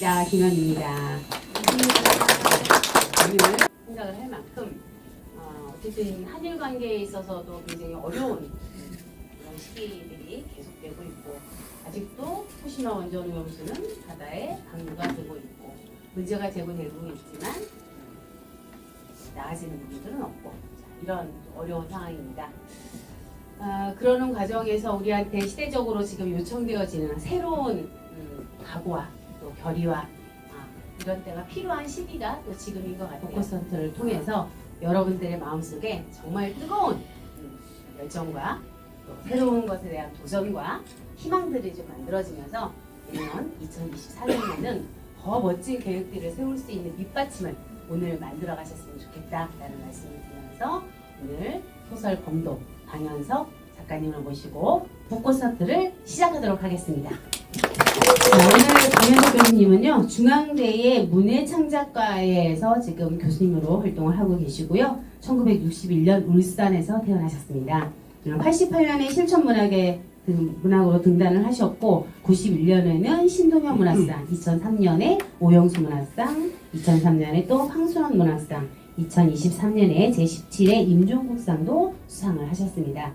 자, 김현입니다. 오늘 생각을 할 만큼 어, 어쨌든 한일 관계에 있어서도 굉장히 어려운 그런 시기들이 계속되고 있고 아직도 후쿠시마 원전 오염수는 바다에 방류가 되고 있고 문제가 제기되고 있지만 나아지는 부분들은 없고 자, 이런 어려운 상황입니다. 아, 그러는 과정에서 우리한테 시대적으로 지금 요청되어지는 새로운 음, 각오와 또 결의와 아, 이런 때가 필요한 시기가 또 지금인 것 같아요. 포커스센터를 통해서 여러분들의 마음속에 정말 뜨거운 음, 열정과 또 새로운 것에 대한 도전과 희망들이 좀 만들어지면서 내년 2024년에는 더 멋진 계획들을 세울 수 있는 밑받침을 오늘 만들어 가셨으면 좋겠다라는 말씀을 드리면서 오늘 소설 범도 방현석 작가님을 모시고 벚꽃사트를 시작하도록 하겠습니다. 자, 오늘 방현석 교수님은요 중앙대의 문예창작과에서 지금 교수님으로 활동을 하고 계시고요. 1961년 울산에서 태어나셨습니다. 88년에 실천문학에 등- 문학으로 등단을 하셨고 91년에는 신동현 문학상, 2003년에 오영수 문학상, 2003년에 또 황순원 문학상, 2023년에 제17회 임종국상도 수상을 하셨습니다.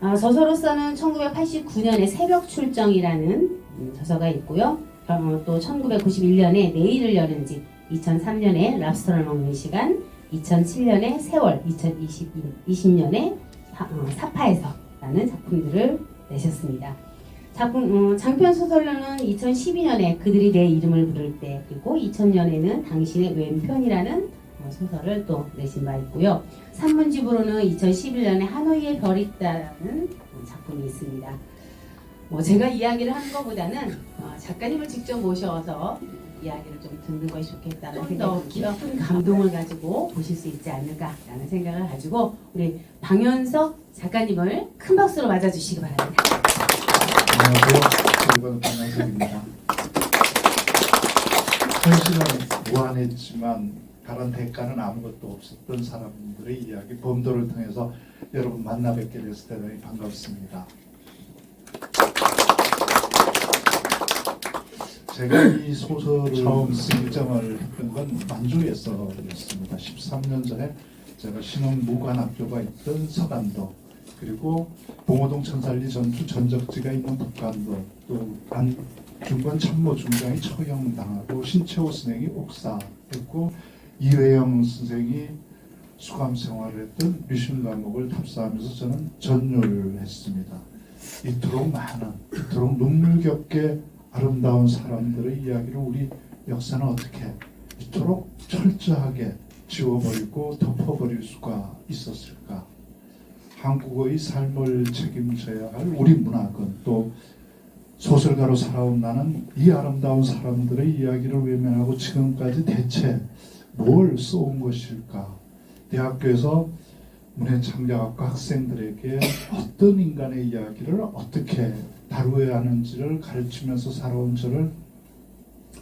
아, 저서로서는 1989년에 새벽 출정이라는 음, 저서가 있고요. 어, 또 1991년에 내일을 여는 집, 2003년에 랍스터를 먹는 시간, 2007년에 세월, 2020년에 사, 어, 사파에서라는 작품들을 내셨습니다. 작품 어, 장편 소설로는 2012년에 그들이 내 이름을 부를 때 그리고 2000년에는 당신의 왼편이라는 어, 소설을 또 내신 바 있고요. 산문집으로는 2011년에 하노이의 별이 있다는 작품이 있습니다. 뭐 제가 이야기를 하는 것보다는 어, 작가님을 직접 모셔서 이야기를 좀 듣는 것이 좋겠다는 생각이 깊은 감동을 가지고 보실 수 있지 않을까라는 생각을 가지고 우리 방현석 작가님을 큰 박수로 맞아주시기 바랍니다. 안녕하세요. 저는 방향석입니다. 현실은 무한했지만 다른 대가는 아무것도 없었던 사람들의 이야기 범도를 통해서 여러분 만나 뵙게 돼서 대단히 반갑습니다. 제가 이 소설을 처음 승점을 했던 건 만주에서였습니다. 13년 전에 제가 신흥무관학교가 있던 서간도 그리고 봉오동 천살리 전투 전적지가 있는 북한도 또 안중관 참모 중장이 처형당하고 신채호 선생이 옥사했고 이회영 선생이 수감 생활을 했던 미신 감옥을 탑사하면서 저는 전율을 했습니다. 이토록 많은 이토록 눈물겹게 아름다운 사람들의 이야기를 우리 역사는 어떻게 이토록 철저하게 지워버리고 덮어버릴 수가 있었을까? 한국의 삶을 책임져야 할 우리 문학은 또 소설가로 살아온 나는 이 아름다운 사람들의 이야기를 외면하고 지금까지 대체 뭘 써온 것일까? 대학교에서 문해창작학과 학생들에게 어떤 인간의 이야기를 어떻게 다루어야 하는지를 가르치면서 살아온 저를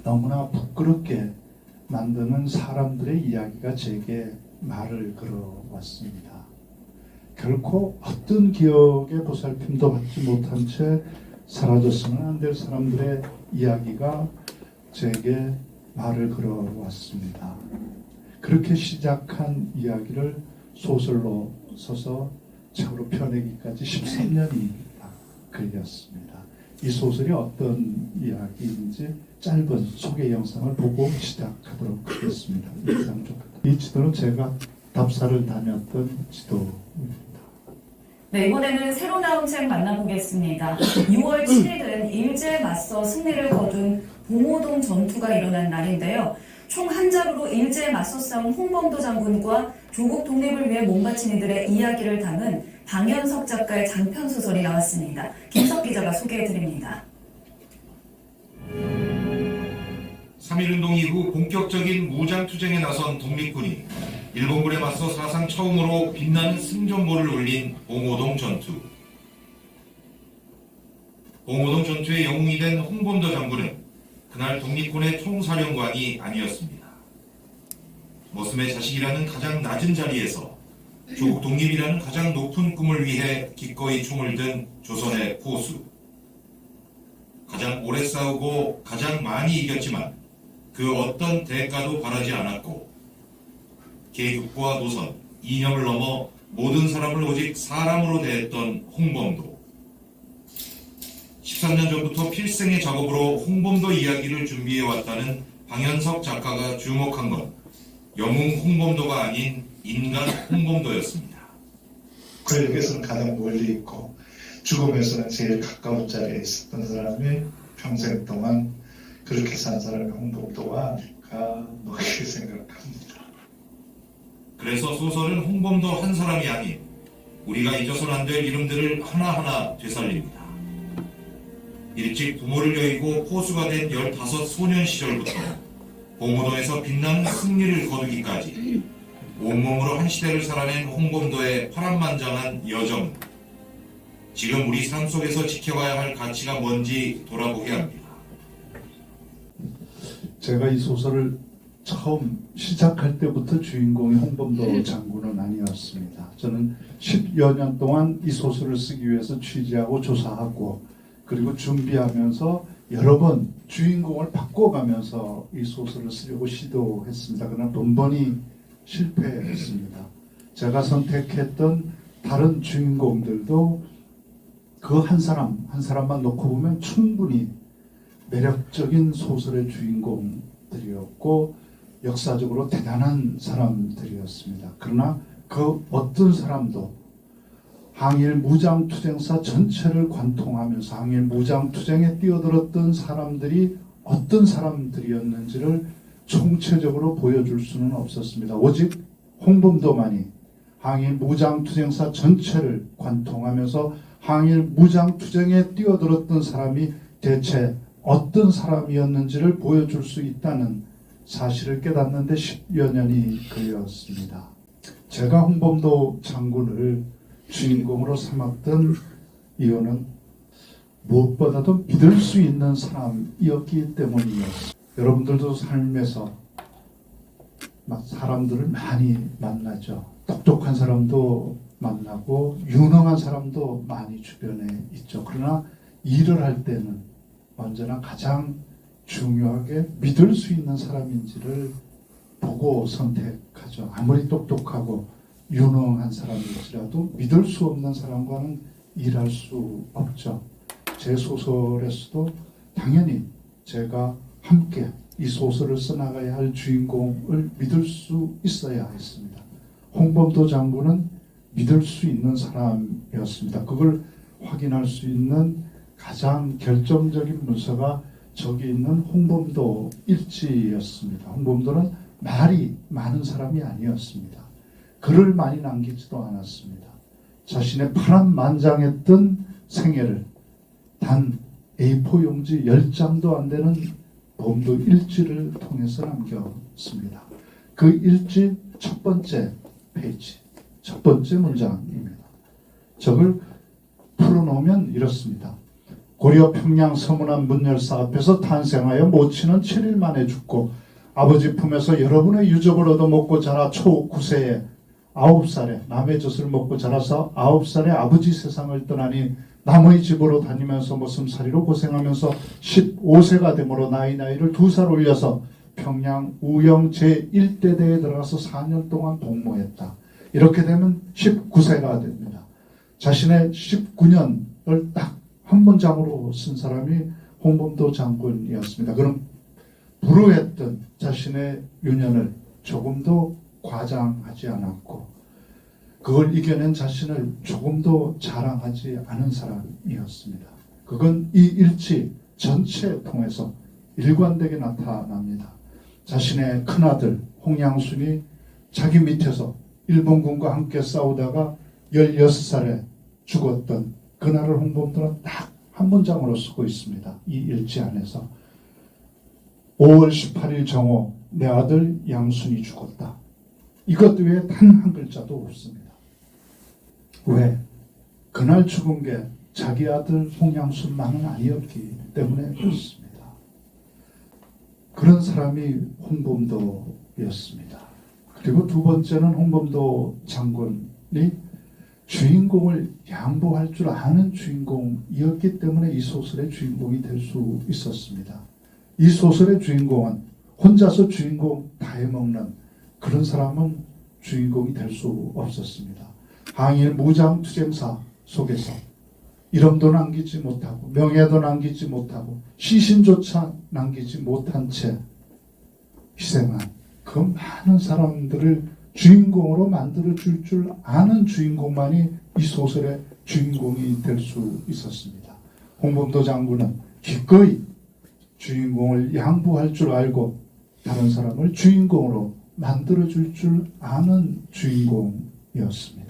너무나 부끄럽게 만드는 사람들의 이야기가 제게 말을 걸어왔습니다. 결코 어떤 기억의 보살핌도 받지 못한 채 사라졌으면 안 될 사람들의 이야기가 제게 말을 걸어왔습니다. 그렇게 시작한 이야기를 소설로 써서 책으로 펴내기까지 13년이 걸렸습니다. 이 소설이 어떤 이야기인지 짧은 소개 영상을 보고 시작하도록 하겠습니다. 이 지도는 제가 답사를 다녔던 지도입니다. 네, 이번에는 새로 나온 책 만나보겠습니다. 6월 7일은 일제에 맞서 승리를 거둔 봉오동 전투가 일어난 날인데요. 총 한 자루로 일제에 맞서 싸운 홍범도 장군과 조국 독립을 위해 몸바친 이들의 이야기를 담은 방현석 작가의 장편 소설이 나왔습니다. 김석 기자가 소개해드립니다. 3.1운동 이후 본격적인 무장투쟁에 나선 독립군이 일본군에 맞서 사상 처음으로 빛나는 승전보를 올린 봉오동 전투. 봉오동 전투의 영웅이 된 홍범도 장군은 그날 독립군의 총사령관이 아니었습니다. 머슴의 자식이라는 가장 낮은 자리에서 조국 독립이라는 가장 높은 꿈을 위해 기꺼이 총을 든 조선의 포수. 가장 오래 싸우고 가장 많이 이겼지만 그 어떤 대가도 바라지 않았고 계급과 노선, 이념을 넘어 모든 사람을 오직 사람으로 대했던 홍범도 13년 전부터 필생의 작업으로 홍범도 이야기를 준비해 왔다는 방현석 작가가 주목한 건 영웅 홍범도가 아닌 인간 홍범도였습니다. 권력에서는 가장 멀리 있고 죽음에서는 제일 가까운 자리에 있었던 사람이 평생 동안 그렇게 산 사람이 홍범도가 아닐까 뭐 그렇게 생각합니다. 그래서 소설은 홍범도 한 사람이 아닌 우리가 잊어서는 안 될 이름들을 하나하나 되살립니다. 일찍 부모를 여의고 포수가 된 15 소년 시절부터 봉오동에서 빛나는 승리를 거두기까지 온몸으로 한 시대를 살아낸 홍범도의 파란만장한 여정. 지금 우리 삶 속에서 지켜가야 할 가치가 뭔지 돌아보게 합니다. 제가 이 소설을 처음 시작할 때부터 주인공이 홍범도 장군은 아니었습니다. 저는 10여 년 동안 이 소설을 쓰기 위해서 취재하고 조사하고 그리고 준비하면서 여러 번 주인공을 바꿔가면서 이 소설을 쓰려고 시도했습니다. 그러나 번번이 실패했습니다. 제가 선택했던 다른 주인공들도 그 한 사람, 한 사람만 놓고 보면 충분히 매력적인 소설의 주인공들이었고 역사적으로 대단한 사람들이었습니다. 그러나 그 어떤 사람도 항일 무장투쟁사 전체를 관통하면서 항일 무장투쟁에 뛰어들었던 사람들이 어떤 사람들이었는지를 총체적으로 보여줄 수는 없었습니다. 오직 홍범도만이 항일 무장투쟁사 전체를 관통하면서 항일 무장투쟁에 뛰어들었던 사람이 대체 어떤 사람이었는지를 보여줄 수 있다는 사실을 깨닫는데 10여 년이 걸렸습니다. 제가 홍범도 장군을 주인공으로 삼았던 이유는 무엇보다도 믿을 수 있는 사람이었기 때문이었습니다. 여러분들도 삶에서 막 사람들을 많이 만나죠. 똑똑한 사람도 만나고 유능한 사람도 많이 주변에 있죠. 그러나 일을 할 때는 언제나 가장 중요하게 믿을 수 있는 사람인지를 보고 선택하죠. 아무리 똑똑하고 유능한 사람일지라도 믿을 수 없는 사람과는 일할 수 없죠. 제 소설에서도 당연히 제가 함께 이 소설을 써나가야 할 주인공을 믿을 수 있어야 했습니다. 홍범도 장군은 믿을 수 있는 사람이었습니다. 그걸 확인할 수 있는 가장 결정적인 문서가 저기 있는 홍범도 일지였습니다. 홍범도는 말이 많은 사람이 아니었습니다. 글을 많이 남기지도 않았습니다. 자신의 파란 만장했던 생애를 단 A4 용지 10장도 안 되는 범도 일지를 통해서 남겼습니다. 그 일지 첫 번째 페이지, 첫 번째 문장입니다. 저걸 풀어놓으면 이렇습니다. 고려 평양 서문안 문열사 앞에서 탄생하여 모친은 7일 만에 죽고 아버지 품에서 여러분의 유적을 얻어먹고 자라 초 9세에 아홉 살에 남의 젖을 먹고 자라서 아홉 살에 아버지 세상을 떠나니 남의 집으로 다니면서 모슴살이로 고생하면서 15세가 되므로 나이 나이를 두 살 올려서 평양 우영 제1대대에 들어가서 4년 동안 복무했다. 이렇게 되면 19세가 됩니다. 자신의 19년을 딱 한 문장으로 쓴 사람이 홍범도 장군이었습니다. 그럼 불우했던 자신의 유년을 조금도 과장하지 않았고 그걸 이겨낸 자신을 조금도 자랑하지 않은 사람이었습니다. 그건 이 일치 전체에 통해서 일관되게 나타납니다. 자신의 큰아들 홍양순이 자기 밑에서 일본군과 함께 싸우다가 16살에 죽었던 그날을 홍범도는 딱 한 문장으로 쓰고 있습니다. 이 일지 안에서 5월 18일 정오 내 아들 양순이 죽었다. 이것 외에 단 한 글자도 없습니다. 왜? 그날 죽은 게 자기 아들 홍양순만은 아니었기 때문에 그렇습니다. 그런 사람이 홍범도였습니다. 그리고 두 번째는 홍범도 장군이 주인공을 양보할 줄 아는 주인공이었기 때문에 이 소설의 주인공이 될 수 있었습니다. 이 소설의 주인공은 혼자서 주인공 다 해먹는 그런 사람은 주인공이 될 수 없었습니다. 항일 무장투쟁사 속에서 이름도 남기지 못하고 명예도 남기지 못하고 시신조차 남기지 못한 채 희생한 그 많은 사람들을 주인공으로 만들어 줄 줄 아는 주인공만이 이 소설의 주인공이 될 수 있었습니다. 홍범도 장군은 기꺼이 주인공을 양보할 줄 알고 다른 사람을 주인공으로 만들어 줄 줄 아는 주인공이었습니다.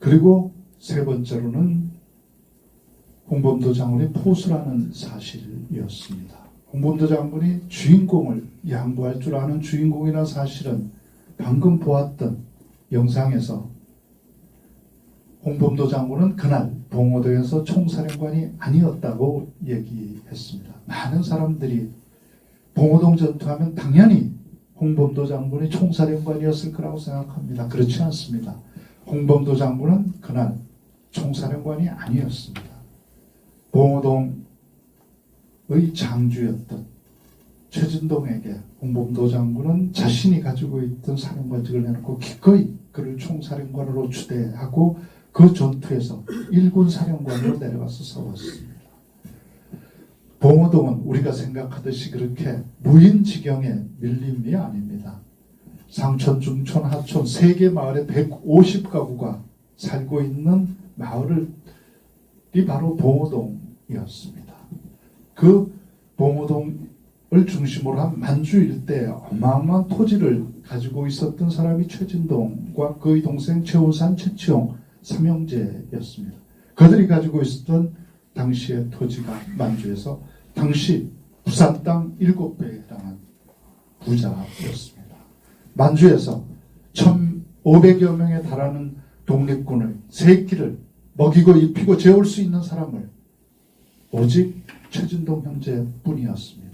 그리고 세 번째로는 홍범도 장군의 포수라는 사실이었습니다. 홍범도 장군이 주인공을 양보할 줄 아는 주인공이라는 사실은 방금 보았던 영상에서 홍범도 장군은 그날 봉오도에서 총사령관이 아니었다고 얘기했습니다. 많은 사람들이 봉오동 전투하면 당연히 홍범도 장군이 총사령관이었을 거라고 생각합니다. 그렇지 않습니다. 홍범도 장군은 그날 총사령관이 아니었습니다. 봉오동의 장주였던 최진동에게 홍범도 장군은 자신이 가지고 있던 사령관직을 내놓고 기꺼이 그를 총사령관으로 추대하고 그 전투에서 일군 사령관으로 내려가서 싸웠습니다. 봉오동은 우리가 생각하듯이 그렇게 무인지경의 밀림이 아닙니다. 상천, 중천, 하천 세개 마을에 150가구가 살고 있는 마을이 바로 봉오동이었습니다. 그 봉오동을 중심으로 한 만주 일대에 어마어마한 토지를 가지고 있었던 사람이 최진동과 그의 동생 최운산, 최치용, 삼형제였습니다. 그들이 가지고 있었던 당시의 토지가 만주에서 당시 부산 땅 7배에 해당한 부자였습니다. 만주에서 1,500여 명에 달하는 독립군을 새끼를 먹이고 입히고 재울 수 있는 사람을 오직 최진동 형제뿐이었습니다.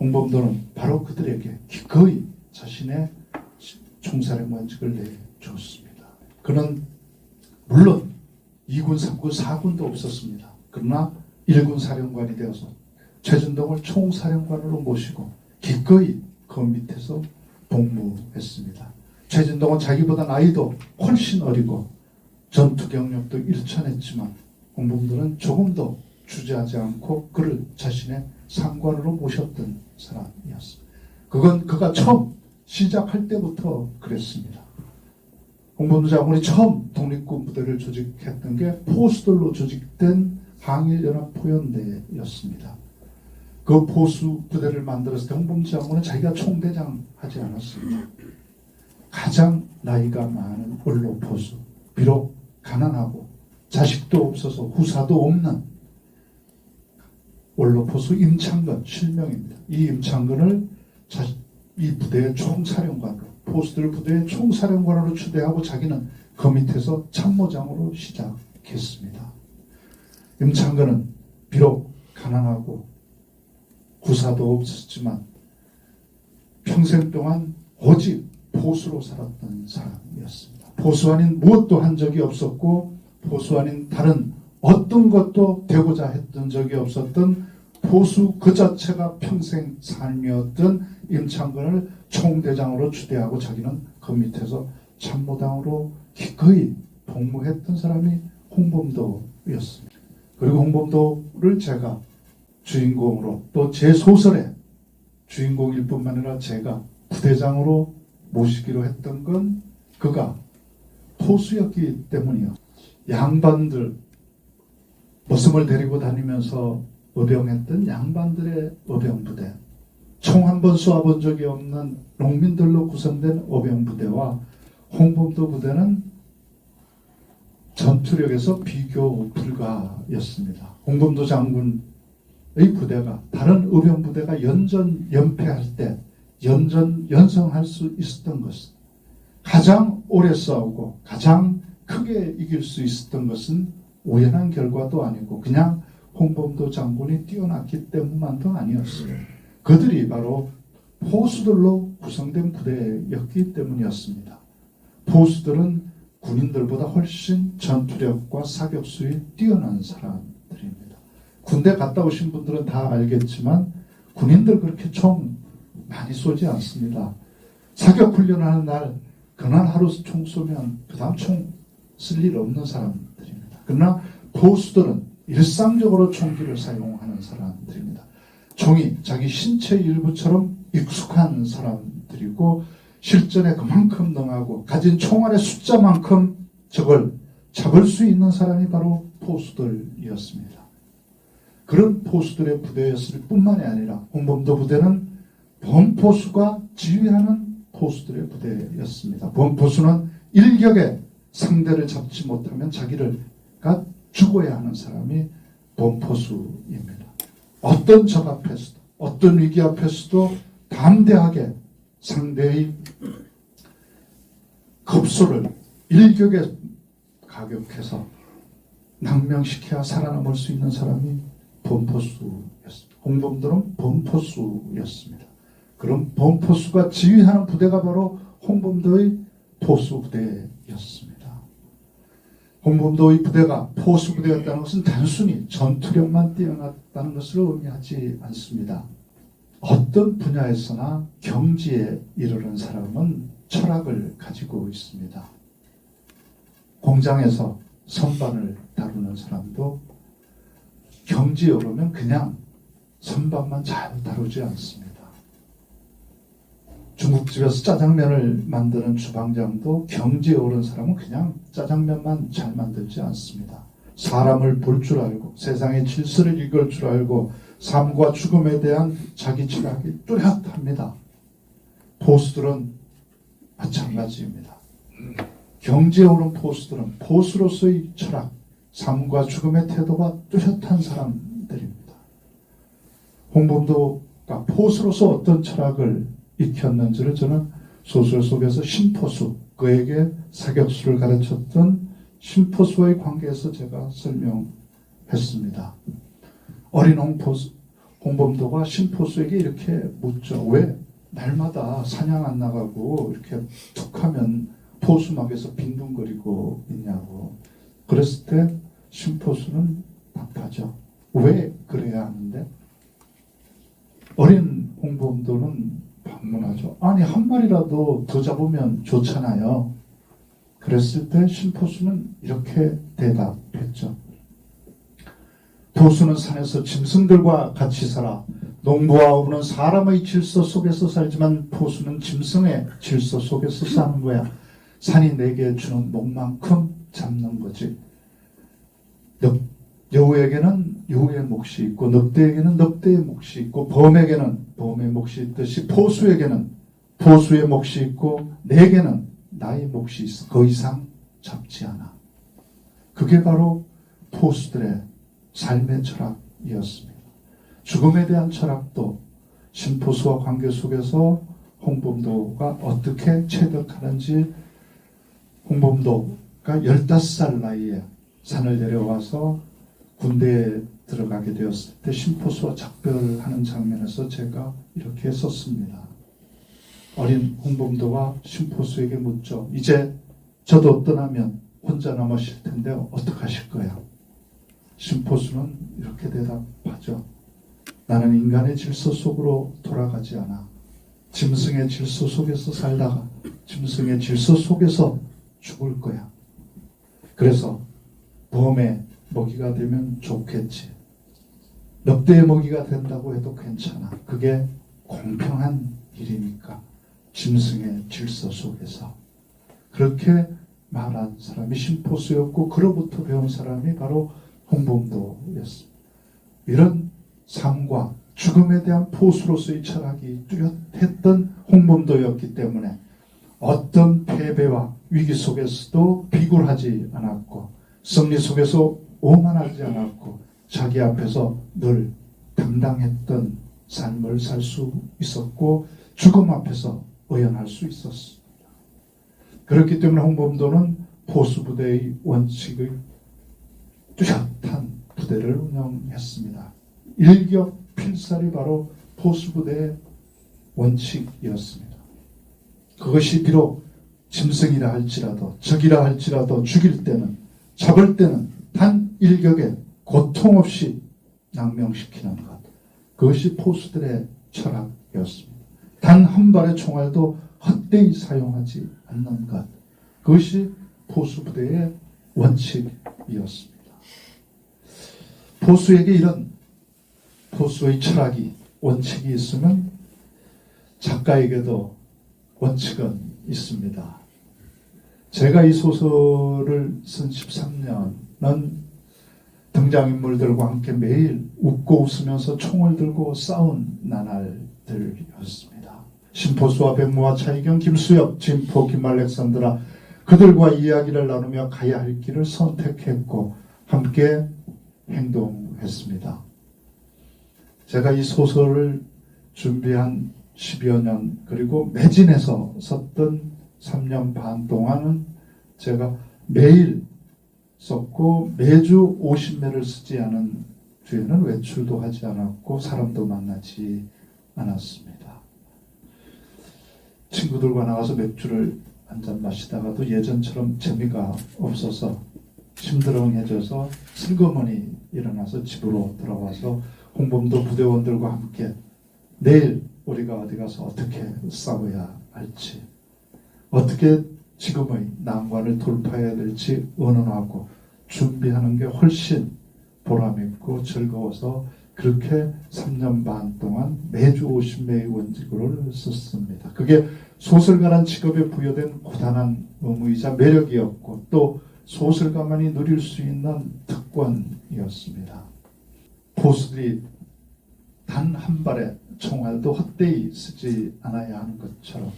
홍범도는 바로 그들에게 기꺼이 자신의 총사령관직을 내줬습니다. 그는 물론 2군, 3군, 4군도 없었습니다. 그러나 1군 사령관이 되어서 최진동을 총사령관으로 모시고 기꺼이 그 밑에서 복무했습니다. 최진동은 자기보다 나이도 훨씬 어리고 전투 경력도 일천했지만 홍범도는 조금도 주저하지 않고 그를 자신의 상관으로 모셨던 사람이었습니다. 그건 그가 처음 시작할 때부터 그랬습니다. 홍범도 장군이 처음 독립군 부대를 조직했던 게 포수들로 조직된 항일연합 포연대였습니다. 그 포수 부대를 만들었을 때 홍범도 장군은 자기가 총대장 하지 않았습니다. 가장 나이가 많은 원로 포수, 비록 가난하고 자식도 없어서 후사도 없는 원로 포수 임창근 실명입니다. 이 임창근을 자, 이 부대의 총사령관으로 포스들 부대의 총사령관으로 추대하고 자기는 그 밑에서 참모장으로 시작했습니다. 임창근은 비록 가난하고 구사도 없었지만 평생 동안 오직 포수로 살았던 사람이었습니다. 포수 아닌 무엇도 한 적이 없었고 포수 아닌 다른 어떤 것도 되고자 했던 적이 없었던 포수 그 자체가 평생 삶이었던 임창근을 총대장으로 추대하고 자기는 그 밑에서 참모당으로 기꺼이 복무했던 사람이 홍범도였습니다. 그리고 홍범도를 제가 주인공으로 또 제 소설의 주인공일 뿐만 아니라 제가 부대장으로 모시기로 했던 건 그가 포수였기 때문이요. 양반들 머슴을 데리고 다니면서 의병했던 양반들의 의병부대 총 한 번 쏘아본 적이 없는 농민들로 구성된 의병부대와 홍범도 부대는 전투력에서 비교 불가였습니다. 홍범도 장군 의 부대가 다른 의병 부대가 연전 연패할 때 연전 연성할 수 있었던 것은 가장 오래 싸우고 가장 크게 이길 수 있었던 것은 우연한 결과도 아니고 그냥 홍범도 장군이 뛰어났기 때문만도 아니었어요. 그들이 바로 포수들로 구성된 부대였기 때문이었습니다. 보수들은 군인들보다 훨씬 전투력과 사격수에 뛰어난 사람들입니다. 군대 갔다 오신 분들은 다 알겠지만 군인들 그렇게 총 많이 쏘지 않습니다. 사격 훈련하는 날 그날 하루 총 쏘면 그 다음 총 쓸 일 없는 사람들입니다. 그러나 보수들은 일상적으로 총기를 사용하는 사람들입니다. 총이 자기 신체 일부처럼 익숙한 사람들이고 실전에 그만큼 능하고 가진 총알의 숫자만큼 적을 잡을 수 있는 사람이 바로 포수들이었습니다. 그런 포수들의 부대였을 뿐만이 아니라 홍범도 부대는 범포수가 지휘하는 포수들의 부대였습니다. 범포수는 일격에 상대를 잡지 못하면 자기를가 죽어야 하는 사람이 범포수입니다. 어떤 적 앞에서도 어떤 위기 앞에서도 담대하게 상대의 급소를 일격에 가격해서 낭명시켜야 살아남을 수 있는 사람이 범포수였습니다. 홍범도는 범포수였습니다. 그럼 범포수가 지휘하는 부대가 바로 홍범도의 포수 부대였습니다. 홍범도의 부대가 포수 부대였다는 것은 단순히 전투력만 뛰어났다는 것을 의미하지 않습니다. 어떤 분야에서나 경지에 이르는 사람은 철학을 가지고 있습니다. 공장에서 선반을 다루는 사람도 경지에 오르면 그냥 선반만 잘 다루지 않습니다. 중국집에서 짜장면을 만드는 주방장도 경지에 오른 사람은 그냥 짜장면만 잘 만들지 않습니다. 사람을 볼 줄 알고 세상의 질서를 읽을 줄 알고 삶과 죽음에 대한 자기 철학이 뚜렷합니다. 보수들은 마찬가지입니다. 경지에 오른 보수들은 보수로서의 철학, 삶과 죽음의 태도가 뚜렷한 사람들입니다. 홍범도가 포수로서 어떤 철학을 익혔는지를 저는 소설 속에서 신포수, 그에게 사격수를 가르쳤던 신포수와의 관계에서 제가 설명했습니다. 어린 홍포수, 홍범도가 신포수에게 이렇게 묻죠. 왜 날마다 사냥 안 나가고 이렇게 툭 하면 포수막에서 빈둥거리고 있냐고. 그랬을 때 신포수는 답하죠. 왜 그래야 하는데? 어린 홍범도는 반문하죠. 아니 한 마리라도 더 잡으면 좋잖아요. 그랬을 때 신포수는 이렇게 대답했죠. 포수는 산에서 짐승들과 같이 살아 농부와 어부는 사람의 질서 속에서 살지만 포수는 짐승의 질서 속에서 사는 거야. 산이 내게 주는 목만큼 잡는 거지. 여, 여우에게는 여우의 몫이 있고 늑대에게는 늑대의 몫이 있고 범에게는 범의 몫이 있듯이 포수에게는 포수의 몫이 있고 내게는 나의 몫이 있어. 그 이상 잡지 않아. 그게 바로 포수들의 삶의 철학이었습니다. 죽음에 대한 철학도 신포수와 관계 속에서 홍범도가 어떻게 체득하는지 홍범도가 15살 나이에 산을 내려와서 군대에 들어가게 되었을 때 신포수와 작별하는 장면에서 제가 이렇게 썼습니다. 어린 홍범도가 신포수에게 묻죠. 이제 저도 떠나면 혼자 남으실 텐데 어떡하실 거야? 신포수는 이렇게 대답하죠. 나는 인간의 질서 속으로 돌아가지 않아. 짐승의 질서 속에서 살다가 짐승의 질서 속에서 죽을 거야. 그래서 범의 먹이가 되면 좋겠지. 늑대의 먹이가 된다고 해도 괜찮아. 그게 공평한 일이니까. 짐승의 질서 속에서. 그렇게 말한 사람이 신포수였고, 그로부터 배운 사람이 바로 홍범도였습니다. 이런 삶과 죽음에 대한 포수로서의 철학이 뚜렷했던 홍범도였기 때문에 어떤 패배와 위기 속에서도 비굴하지 않았고 승리 속에서 오만하지 않았고 자기 앞에서 늘 당당했던 삶을 살 수 있었고 죽음 앞에서 의연할 수 있었습니다. 그렇기 때문에 홍범도는 보수부대의 원칙의 뚜렷한 부대를 운영했습니다. 일격 필살이 바로 보수부대의 원칙이었습니다. 그것이 비록 짐승이라 할지라도 적이라 할지라도 죽일 때는 잡을 때는 단 일격에 고통 없이 낭명시키는 것. 그것이 포수들의 철학이었습니다. 단 한 발의 총알도 헛되이 사용하지 않는 것. 그것이 포수 부대의 원칙이었습니다. 포수에게 이런 포수의 철학이 원칙이 있으면 작가에게도 원칙은 있습니다. 제가 이 소설을 쓴 13년은 등장인물들과 함께 매일 웃고 웃으면서 총을 들고 싸운 나날들이었습니다. 심포수와 백무와 차이경, 김수엽, 진포, 김알렉산드라 그들과 이야기를 나누며 가야 할 길을 선택했고 함께 행동했습니다. 제가 이 소설을 준비한 10여 년 그리고 매진해서 썼던 3년 반 동안은 제가 매일 썼고 매주 50매를 쓰지 않은 주에는 외출도 하지 않았고 사람도 만나지 않았습니다. 친구들과 나가서 맥주를 한 잔 마시다가도 예전처럼 재미가 없어서 심드렁해져서 슬그머니 일어나서 집으로 돌아와서 홍범도 부대원들과 함께 내일 우리가 어디 가서 어떻게 싸워야 할지 어떻게 지금의 난관을 돌파해야 될지 의논하고 준비하는 게 훨씬 보람있고 즐거워서 그렇게 3년 반 동안 매주 50매의 원직을 썼습니다. 그게 소설가란 직업에 부여된 고단한 의무이자 매력이었고 또 소설가만이 누릴 수 있는 특권이었습니다. 포수들이 단 한 발의 총알도 헛되이 쓰지 않아야 하는 것처럼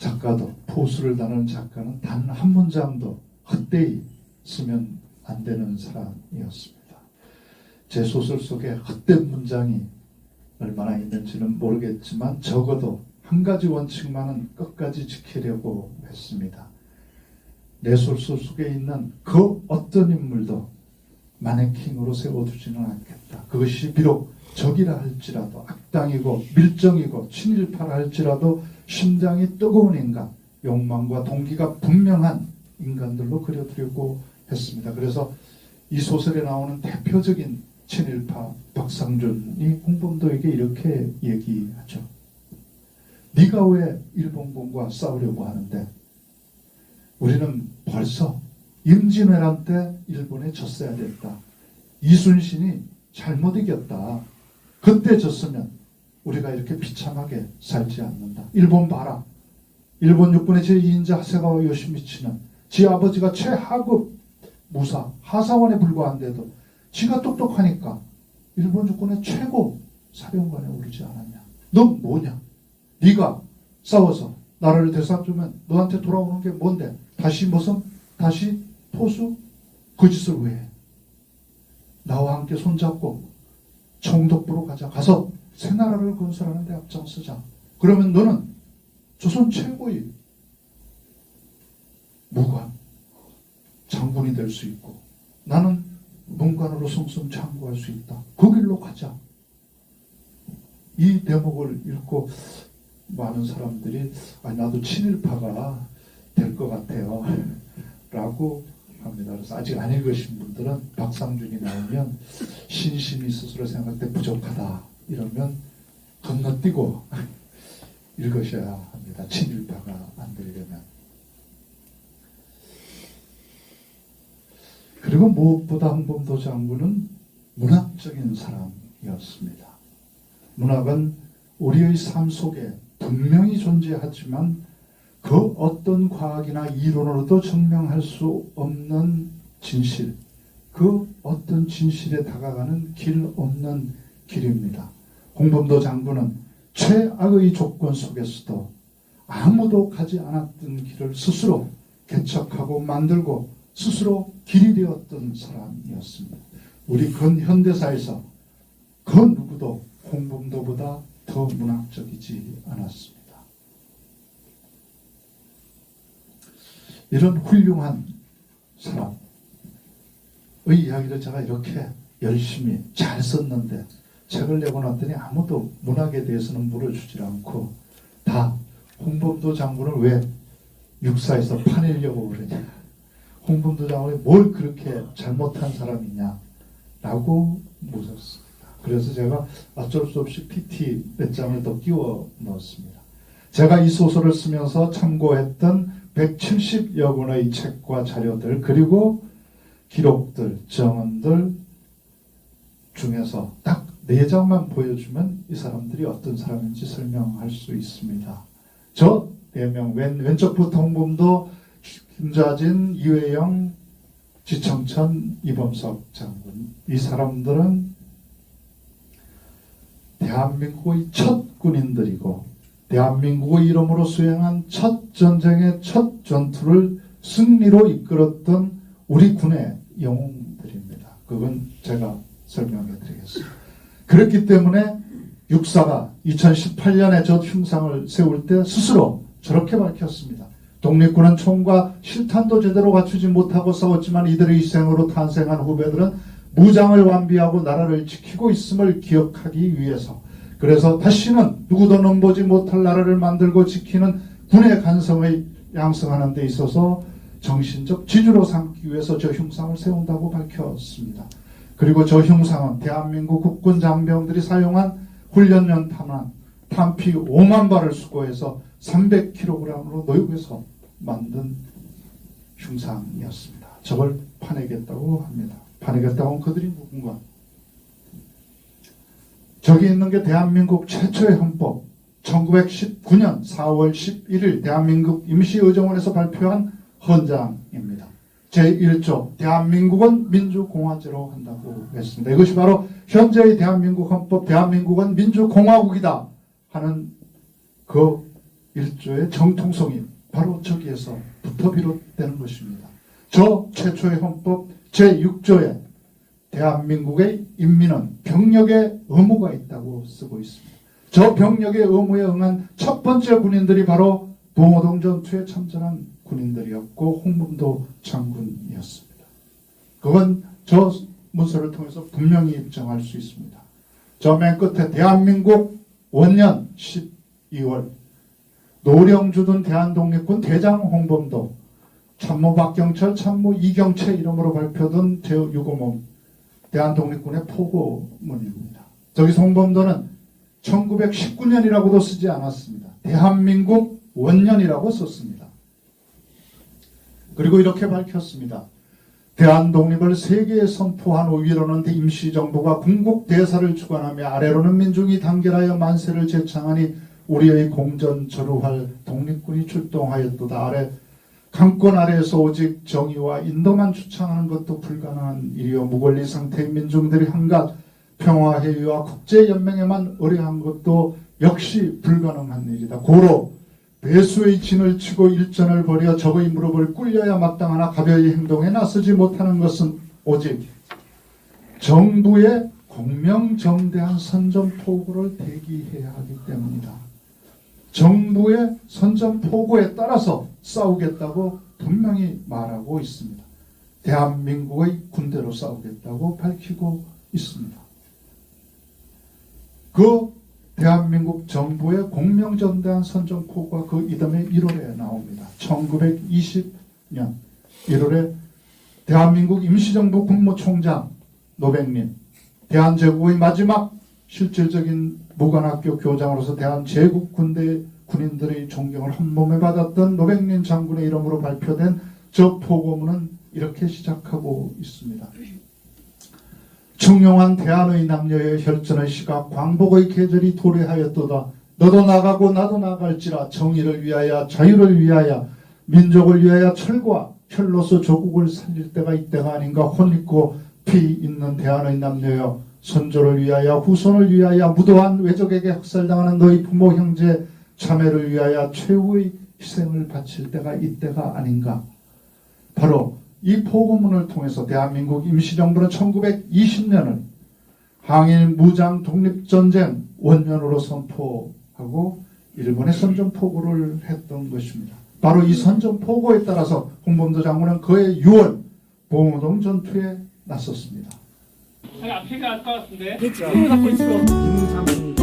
작가도 포수를 다루는 작가는 단 한 문장도 헛되이 쓰면 안 되는 사람이었습니다. 제 소설 속에 헛된 문장이 얼마나 있는지는 모르겠지만 적어도 한 가지 원칙만은 끝까지 지키려고 했습니다. 내 소설 속에 있는 그 어떤 인물도 마네킹으로 세워두지는 않겠다. 그것이 비록 적이라 할지라도 악당이고 밀정이고 친일파라 할지라도 심장이 뜨거운 인간, 욕망과 동기가 분명한 인간들로 그려드리고 했습니다. 그래서 이 소설에 나오는 대표적인 친일파 박상준이 홍범도에게 이렇게 얘기하죠. 네가 왜 일본군과 싸우려고 하는데 우리는 벌써 임진왜란 때 일본에 졌어야 됐다. 이순신이 잘못 이겼다. 그때 졌으면 우리가 이렇게 비참하게 살지 않는다. 일본 봐라. 일본 육군의 제2인자 하세가와 요시미치는 지 아버지가 최하급 무사 하사원에 불과한데도 지가 똑똑하니까 일본 육군의 최고 사령관에 오르지 않았냐. 넌 뭐냐? 네가 싸워서 나라를 되살주면 너한테 돌아오는 게 뭔데? 다시 무슨 다시 포수 그 짓을 왜 해? 나와 함께 손잡고 청독부로 가자. 가서 새 나라를 건설하는 데 앞장서자. 그러면 너는 조선 최고의 무관 장군이 될 수 있고 나는 문관으로 성성장구할 수 있다. 그 길로 가자. 이 대목을 읽고 많은 사람들이 아, 나도 친일파가 될 것 같아요. 라고 합니다. 그래서 아직 안 읽으신 분들은 박상준이 나오면 신심이 스스로 생각할 때 부족하다. 이러면 건너뛰고 읽으셔야 합니다. 친일파가 안 되려면. 그리고 무엇보다 홍범도 장군은 문학적인 사람이었습니다. 문학은 우리의 삶 속에 분명히 존재하지만 그 어떤 과학이나 이론으로도 증명할 수 없는 진실, 그 어떤 진실에 다가가는 길 없는 길입니다. 홍범도 장군은 최악의 조건 속에서도 아무도 가지 않았던 길을 스스로 개척하고 만들고 스스로 길이 되었던 사람이었습니다. 우리 근현대사에서 그 누구도 홍범도보다 더 문학적이지 않았습니다. 이런 훌륭한 사람의 이야기를 제가 이렇게 열심히 잘 썼는데 책을 내고 났더니 아무도 문학에 대해서는 물어주질 않고 다 홍범도 장군을 왜 육사에서 파내려고 그러냐. 홍범도 장군이 뭘 그렇게 잘못한 사람이냐. 라고 묻었습니다. 그래서 제가 어쩔 수 없이 PT 몇 장을 더 끼워 넣었습니다. 제가 이 소설을 쓰면서 참고했던 170여 권의 책과 자료들 그리고 기록들, 정언들 중에서 딱 네 장만 보여주면 이 사람들이 어떤 사람인지 설명할 수 있습니다. 저 네 명, 왼, 왼쪽부터 홍범도, 김좌진, 이회영, 지청천, 이범석 장군. 이 사람들은 대한민국의 첫 군인들이고 대한민국의 이름으로 수행한 첫 전쟁의 첫 전투를 승리로 이끌었던 우리 군의 영웅들입니다. 그건 제가 설명해 드리겠습니다. 그렇기 때문에 육사가 2018년에 저 흉상을 세울 때 스스로 저렇게 밝혔습니다. 독립군은 총과 실탄도 제대로 갖추지 못하고 싸웠지만 이들의 희생으로 탄생한 후배들은 무장을 완비하고 나라를 지키고 있음을 기억하기 위해서 그래서 다시는 누구도 넘보지 못할 나라를 만들고 지키는 군의 간성을 양성하는 데 있어서 정신적 지주로 삼기 위해서 저 흉상을 세운다고 밝혔습니다. 그리고 저 흉상은 대한민국 국군 장병들이 사용한 훈련용 탄환, 탄피 5만 발을 수거해서 300kg으로 노역해서 만든 흉상이었습니다. 저걸 파내겠다고 합니다. 파내겠다고 하면 그들이 누군가? 저기 있는 게 대한민국 최초의 헌법 1919년 4월 11일 대한민국 임시의정원에서 발표한 헌장입니다. 제1조 대한민국은 민주공화제로 한다고 했습니다. 이것이 바로 현재의 대한민국 헌법 대한민국은 민주공화국이다 하는 그 1조의 정통성이 바로 저기에서부터 비롯되는 것입니다. 저 최초의 헌법 제6조에 대한민국의 인민은 병력의 의무가 있다고 쓰고 있습니다. 저 병력의 의무에 응한 첫 번째 군인들이 바로 봉오동 전투에 참전한 군인들이었고 홍범도 장군이었습니다. 그건 저 문서를 통해서 분명히 입증할 수 있습니다. 저 맨 끝에 대한민국 원년 12월 노령 주둔 대한독립군 대장 홍범도 참모 박경철 참모 이경채 이름으로 발표된 제6호몸 대한독립군의 포고문입니다. 저기 송범도는 1919년이라고도 쓰지 않았습니다. 대한민국 원년이라고 썼습니다. 그리고 이렇게 밝혔습니다. 대한 독립을 세계에 선포한 위로는 임시정부가 군국 대사를 주관하며 아래로는 민중이 단결하여 만세를 제창하니 우리의 공전 저루할 독립군이 출동하였도다 아래 강권 아래에서 오직 정의와 인도만 추창하는 것도 불가능한 일이요 무권리 상태의 민중들이 한갓 평화회의와 국제연맹에만 의뢰한 것도 역시 불가능한 일이다. 고로 배수의 진을 치고 일전을 벌여 적의 무릎을 꿇려야 마땅하나 가벼이 행동에 나서지 못하는 것은 오직 정부의 공명정대한 선전포고를 대기해야 하기 때문이다. 정부의 선전포고에 따라서 싸우겠다고 분명히 말하고 있습니다. 대한민국의 군대로 싸우겠다고 밝히고 있습니다. 그 대한민국 정부의 공명전대한 선전포고가 그 이듬해 1월에 나옵니다. 1920년 1월에 대한민국 임시정부 국무총장 노백님, 대한제국의 마지막 실질적인 무관학교 교장으로서 대한제국 군대 군인들의 존경을 한 몸에 받았던 노백린 장군의 이름으로 발표된 저 포고문은 이렇게 시작하고 있습니다. 청룡한 대한의 남녀의 혈전의 시각 광복의 계절이 도래하였도다. 너도 나가고 나도 나갈지라 정의를 위하여 자유를 위하여 민족을 위하여 철과 혈로서 조국을 살릴 때가 이때가 아닌가 혼 있고 피 있는 대한의 남녀여 선조를 위하여 후손을 위하여 무도한 외적에게 학살당하는 너희 부모 형제 자매를 위하여 최후의 희생을 바칠 때가 이때가 아닌가 바로 이 포고문을 통해서 대한민국 임시정부는 1920년을 항일 무장 독립전쟁 원년으로 선포하고 일본의 선전포고를 했던 것입니다. 바로 이 선전포고에 따라서 홍범도 장군은 그해 6월 봉오동 전투에 나섰습니다. 아니 앞에가 알것 같은데. 그렇죠.